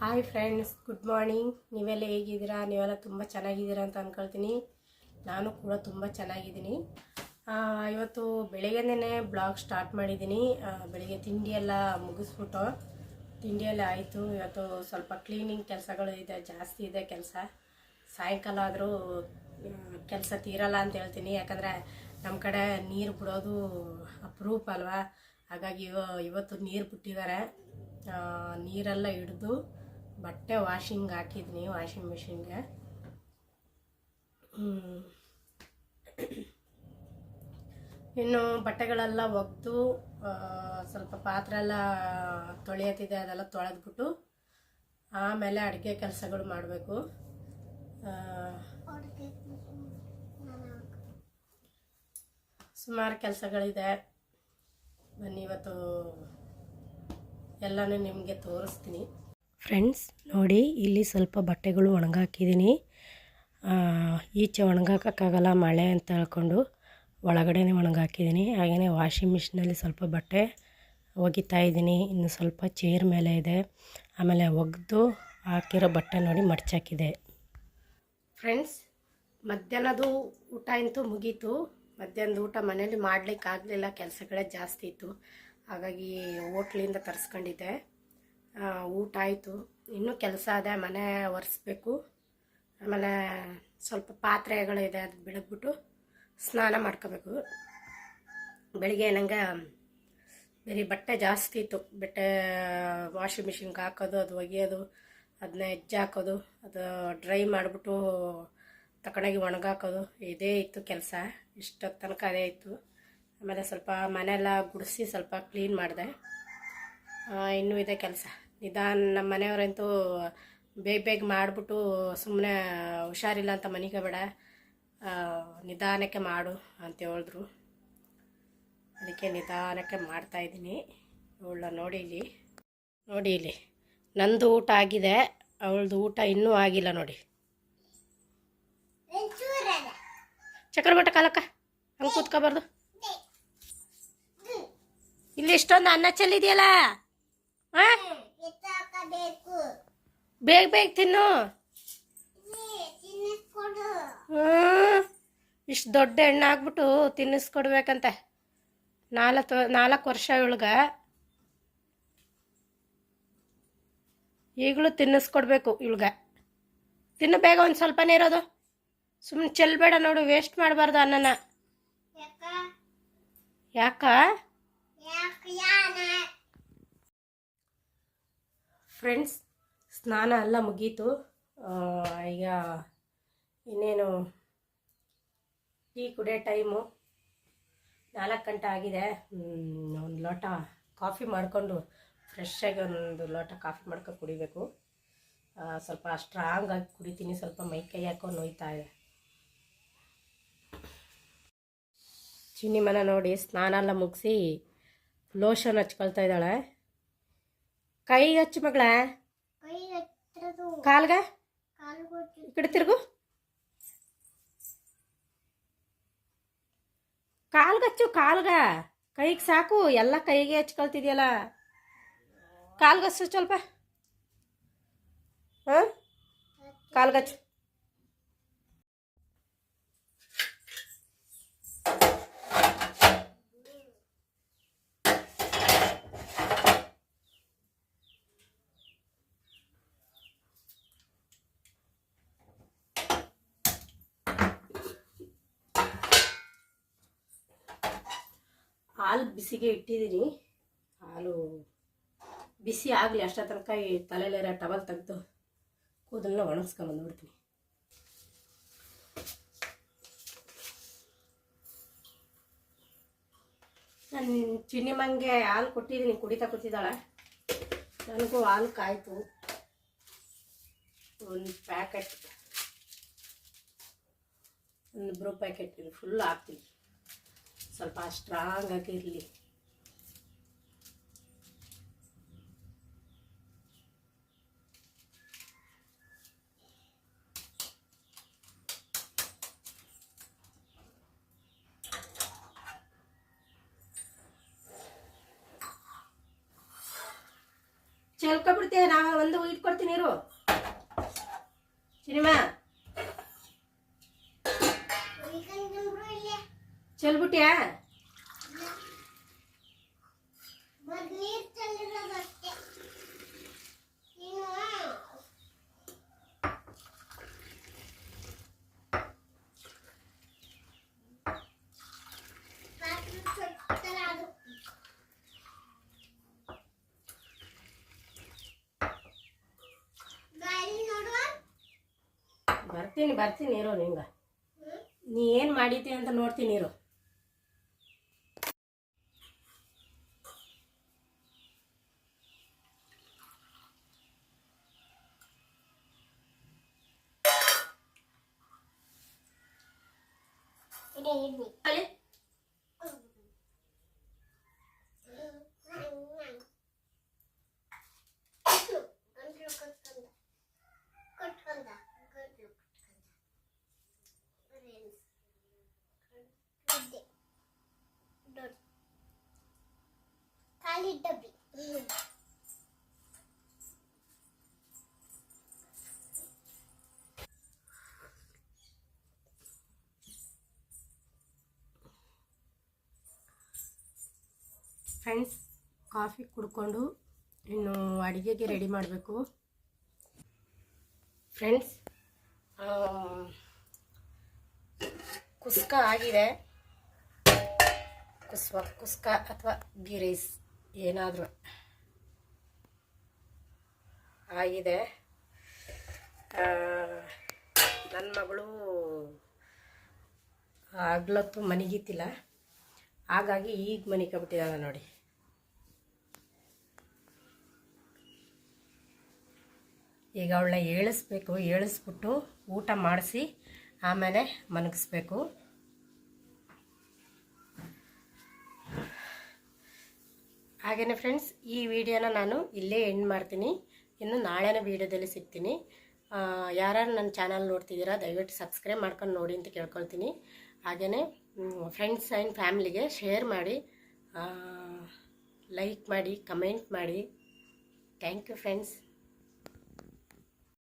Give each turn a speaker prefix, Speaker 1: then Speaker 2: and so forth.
Speaker 1: Hi friends good morning ನೀವೆಲ್ಲ ಹೇಗಿದ್ದೀರಾ? ನೀವೆಲ್ಲ ತುಂಬ ಚೆನ್ನಾಗಿದ್ದೀರಾ ಅಂತ ಅಂದ್ಕೊಳ್ತೀನಿ ನಾನು ಕೂಡ ತುಂಬ ಚೆನ್ನಾಗಿದ್ದೀನಿ. ಇವತ್ತು ಬೆಳಗ್ಗೆನೇ ಬ್ಲಾಗ್ ಸ್ಟಾರ್ಟ್ ಮಾಡಿದ್ದೀನಿ. ಬೆಳಗ್ಗೆ ಬೆಳಿಗ್ಗೆ ತಿಂಡಿ ಎಲ್ಲ ಮುಗಿಸ್ಬಿಟ್ಟು ತಿಂಡಿ ಎಲ್ಲ ಆಯಿತು. ಇವತ್ತು ಸ್ವಲ್ಪ ಕ್ಲೀನಿಂಗ್ ಕೆಲಸಗಳು ಇದೆ, ಜಾಸ್ತಿ ಇದೆ ಕೆಲಸ. ಸಾಯಂಕಾಲ ಆದರೂ ಕೆಲಸ ತೀರಲ್ಲ ಅಂತ ಹೇಳ್ತೀನಿ. ಯಾಕಂದರೆ ನಮ್ಮ ಕಡೆ ನೀರು ಬಿಡೋದು ಅಪ್ರೂಪ ಅಲ್ವಾ? ಹಾಗಾಗಿ ಇವತ್ತು ನೀರು ಬಿಟ್ಟಿದ್ದಾರೆ. ನೀರೆಲ್ಲ ಹಿಡಿದು ಬಟ್ಟೆ ವಾಷಿಂಗ್ ಹಾಕಿದ್ನಿ, ವಾಷಿಂಗ್ ಮಿಷಿನ್ಗೆ. ಇನ್ನು ಬಟ್ಟೆಗಳೆಲ್ಲ ಒಗೆದು ಸ್ವಲ್ಪ ಪಾತ್ರೆ ಎಲ್ಲ ತೊಳೆಯತ್ತಿದೆ, ಅದೆಲ್ಲ ತೊಳೆದ್ಬಿಟ್ಟು ಆಮೇಲೆ ಅಡುಗೆ ಕೆಲಸಗಳು ಮಾಡಬೇಕು. ಸುಮಾರು ಕೆಲಸಗಳಿದೆ. ಬನ್ನಿ ಇವತ್ತು ಎಲ್ಲನೂ ನಿಮಗೆ ತೋರಿಸ್ತೀನಿ. ಫ್ರೆಂಡ್ಸ್, ನೋಡಿ, ಇಲ್ಲಿ ಸ್ವಲ್ಪ ಬಟ್ಟೆಗಳು ಒಣಗಾಕಿದ್ದೀನಿ. ಈಚೆ ಒಣಗಾಕೋಕ್ಕಾಗಲ್ಲ ಮಳೆ ಅಂತ ಹೇಳ್ಕೊಂಡು ಒಳಗಡೆನೇ ಒಣಗಾಕಿದ್ದೀನಿ. ಹಾಗೆಯೇ ವಾಷಿಂಗ್ ಮಿಷಿನಲ್ಲಿ ಸ್ವಲ್ಪ ಬಟ್ಟೆ ಒಗಿತಾ ಇದ್ದೀನಿ. ಇನ್ನು ಸ್ವಲ್ಪ ಚೇರ್ ಮೇಲೆ ಇದೆ. ಆಮೇಲೆ ಒಗೆದು ಹಾಕಿರೋ ಬಟ್ಟೆ ನೋಡಿ ಮಡ್ಚಾಕಿದೆ. ಫ್ರೆಂಡ್ಸ್ ಮಧ್ಯಾಹ್ನದು ಊಟ ಅಂತೂ ಮುಗೀತು. ಮಧ್ಯಾಹ್ನದ ಊಟ ಮನೇಲಿ ಮಾಡಲಿಕ್ಕಾಗಲಿಲ್ಲ. ಕೆಲಸಗಳೇ ಜಾಸ್ತಿ ಇತ್ತು. ಹಾಗಾಗಿ ಹೋಟ್ಲಿಂದ ತರಿಸ್ಕೊಂಡಿದ್ದೆ. ಊಟ ಆಯಿತು. ಇನ್ನೂ ಕೆಲಸ ಇದೆ, ಮನೆ ಒರೆಸ್ಬೇಕು. ಆಮೇಲೆ ಸ್ವಲ್ಪ ಪಾತ್ರೆಗಳಿದೆ, ಅದು ಬೆಳಗ್ಬಿಟ್ಟು ಸ್ನಾನ ಮಾಡ್ಕೋಬೇಕು. ಬೆಳಿಗ್ಗೆ ನಂಗೆ ಬರೀ ಬಟ್ಟೆ ಜಾಸ್ತಿ ಇತ್ತು. ಬಟ್ಟೆ, ವಾಷಿಂಗ್ ಮಿಷಿನ್ಗೆ ಹಾಕೋದು, ಅದು ಒಗೆಯೋದು ಅದನ್ನ ಹೆಜ್ಜೆ ಹಾಕೋದು, ಅದು ಡ್ರೈ ಮಾಡಿಬಿಟ್ಟು ತಕೊಂಡೋಗಿ ಒಣಗಾಕೋದು, ಇದೇ ಇತ್ತು ಕೆಲಸ. ಇಷ್ಟೊತ್ತು ತನಕ ಅದೇ ಇತ್ತು. ಆಮೇಲೆ ಸ್ವಲ್ಪ ಮನೆಯೆಲ್ಲ ಗುಡಿಸಿ ಸ್ವಲ್ಪ ಕ್ಲೀನ್ ಮಾಡಿದೆ. ಇನ್ನೂ ಇದೆ ಕೆಲಸ. ನಿಧಾನ ನಮ್ಮ ಮನೆಯವರಂತೂ ಬೇಗ ಬೇಗ ಮಾಡಿಬಿಟ್ಟು ಸುಮ್ಮನೆ ಹುಷಾರಿಲ್ಲ ಅಂತ ಮನೆಗೆ ಬೇಡ ನಿಧಾನಕ್ಕೆ ಮಾಡು ಅಂತ ಹೇಳಿದ್ರು. ಅದಕ್ಕೆ ನಿಧಾನಕ್ಕೆ ಮಾಡ್ತಾಯಿದ್ದೀನಿ ಅವಳ ನೋಡಿ ಇಲ್ಲಿ. ನೋಡಿ ಇಲ್ಲಿ. ನಂದು ಊಟ ಆಗಿದೆ. ಅವಳದು ಊಟ ಇನ್ನೂ ಆಗಿಲ್ಲ ನೋಡಿ. ಚಕ್ರಬಟ್ಟ ಕಾಲಕ್ಕ, ಹಂಗೆ ಕೂತ್ಕೋಬಾರ್ದು. ಇಲ್ಲಿ ಇಷ್ಟೊಂದು ಅನ್ನ ಚೆಲ್ಲಿದೆಯಲ್ಲ? ಬೇಗ ಬೇಗ ತಿನ್ನು. ಇಷ್ಟು ದೊಡ್ಡ ಎಣ್ಣೆ ಹಾಕ್ಬಿಟ್ಟು ತಿನ್ನಿಸ್ಕೊಡ್ಬೇಕಂತೆ. ನಾಲ್ಕು ನಾಲ್ಕು ವರ್ಷ ಇವಳ್ಗ. ಈಗಲೂ ತಿನ್ನಿಸ್ಕೊಡ್ಬೇಕು ಇವಳ್ಗ. ತಿನ್ನು ಬೇಗ ಒಂದು ಸ್ವಲ್ಪನೇ ಇರೋದು. ಸುಮ್ಮನೆ ಚೆಲ್ಬೇಡ ನೋಡು ವೇಸ್ಟ್ ಮಾಡಬಾರ್ದು ಅನ್ನನ. ಯಾಕ? ಫ್ರೆಂಡ್ಸ್, ಸ್ನಾನ ಎಲ್ಲ ಮುಗೀತು. ಈಗ ಇನ್ನೇನು ಟೀ ಕುಡಿಯೋ ಟೈಮು. ನಾಲ್ಕು ಗಂಟೆ ಆಗಿದೆ. ಒಂದು ಲೋಟ ಕಾಫಿ ಮಾಡಿಕೊಂಡು ಫ್ರೆಶ್ಶಾಗಿ ಒಂದು ಲೋಟ ಕಾಫಿ ಮಾಡ್ಕೊಂಡು ಕುಡಿಬೇಕು. ಸ್ವಲ್ಪ ಸ್ಟ್ರಾಂಗ್ ಆಗಿ ಕುಡಿತೀನಿ. ಸ್ವಲ್ಪ ಮೈ ಕೈ ಹಾಕೋ ನೋಯ್ತಾ ಇದೆ. ಚಿನ್ನಿ ಮನ ನೋಡಿ, ಸ್ನಾನ ಎಲ್ಲ ಮುಗಿಸಿ ಲೋಷನ್ ಹಚ್ಕೊಳ್ತಾ ಇದ್ದಾಳೆ. ಕೈ ಹಚ್ಚು ಮಗಳ. ಕಾಲ್ಗ? ಈ ಕಡೆ ತಿರುಗು. ಕಾಲ್ಗಚ್ಚು ಕಾಲ್ಗ. ಕೈಗೆ ಸಾಕು ಎಲ್ಲ ಕೈಗೆ ಹಚ್ಕೊಳ್ತಿದ್ಯಲ್ಲ ಕಾಲ್ಗಚ್ಚು ಸ್ವಲ್ಪ. ಹಾಂ? ಕಾಲ್ಗಚ್ಚು ಹಾಲು ಬಿಸಿಗೆ ಇಟ್ಟಿದ್ದೀನಿ ಹಾಲು ಬಿಸಿ ಆಗಲಿ, ಅಷ್ಟ ತನಕ ಈ ತಲೆಲೇರ ಟವಲ್ ತೆಗೆದು ಕೂದಲನ್ನ ಒಣಗಿಸ್ಕೊಂಬಂದ್ಬಿಡ್ತೀನಿ ನಾನು ಚಿನ್ನಿಮಂಗೆ ಹಾಲು ಕೊಟ್ಟಿದ್ದೀನಿ ಕುಡಿತಾ ಕೂತಿದ್ದಾಳೆ ನನಗೂ ಹಾಲು ಕಾಯ್ತು. ಒಂದು ಪ್ಯಾಕೆಟ್. ಒಂದು ಬ್ರೂ ಪ್ಯಾಕೆಟ್ ಇದು ಫುಲ್ ಹಾಕ್ತೀನಿ. ಸ್ವಲ್ಪ ಸ್ಟ್ರಾಂಗ್ ಆಗಿರಲಿ ಚೆಲ್ಕೊಬಿಡ್ತೆ ನಾವು ಒಂದು ಇಟ್ಕೊಡ್ತೀನಿ ಇರು. ಸಿನಿಮಾ ಚೆಲ್ಬಿಟ್ಯಾ ಬರ್ತೀನಿ ಬರ್ತೀನಿ ಇರು ನಿಂಗ ನೀ ಏನು ಮಾಡಿತಿ ಅಂತ ನೋಡ್ತೀನಿ ಇರು
Speaker 2: Öyle. Dört.
Speaker 1: ಫ್ರೆಂಡ್ಸ್, ಕಾಫಿ ಕುಡ್ಕೊಂಡು ಇನ್ನು ಅಡುಗೆಗೆ ರೆಡಿ ಮಾಡಬೇಕು. ಫ್ರೆಂಡ್ಸ್ ಕುಸ್ಕ ಆಗಿದೆ. ಕುಸ್ವ, ಕುಸ್ಕ ಅಥವಾ ಗೀ ರೈಸ್ ಏನಾದರೂ ಆಗಿದೆ. ನನ್ನ ಮಗಳು ಆಗ್ಲತ್ತು ಮನೆಗಿತ್ತಿಲ್ಲ. ಹಾಗಾಗಿ ಈಗ ಮನಿಕಬಿಟ್ಟಿದ್ದಾಳೆ ನೋಡಿ. ಈಗ ಅವಳನ್ನ ಏಳಿಸ್ಬೇಕು, ಏಳಿಸ್ಬಿಟ್ಟು ಊಟ ಮಾಡಿಸಿ ಆಮೇಲೆ ಮನಗಿಸ್ಬೇಕು ಹಾಗೆಯೇ ಫ್ರೆಂಡ್ಸ್ ಈ ವಿಡಿಯೋನ ನಾನು ಇಲ್ಲೇ ಎಂಡ್ ಮಾಡ್ತೀನಿ. ಇನ್ನು ನಾಳೆನ ವಿಡಿಯೋದಲ್ಲಿ ಸಿಗ್ತೀನಿ. ಯಾರ್ಯಾರು ನನ್ನ ಚಾನಲ್ ನೋಡ್ತಿದ್ದೀರಾ, ದಯವಿಟ್ಟು ಸಬ್ಸ್ಕ್ರೈಬ್ ಮಾಡ್ಕೊಂಡು ನೋಡಿ ಅಂತ ಕೇಳ್ಕೊಳ್ತೀನಿ. ಹಾಗೆಯೇ ಫ್ರೆಂಡ್ಸ್ ಆ್ಯಂಡ್ ಫ್ಯಾಮಿಲಿಗೆ ಶೇರ್ ಮಾಡಿ ಲೈಕ್ ಮಾಡಿ ಕಮೆಂಟ್ ಮಾಡಿ. Thank you friends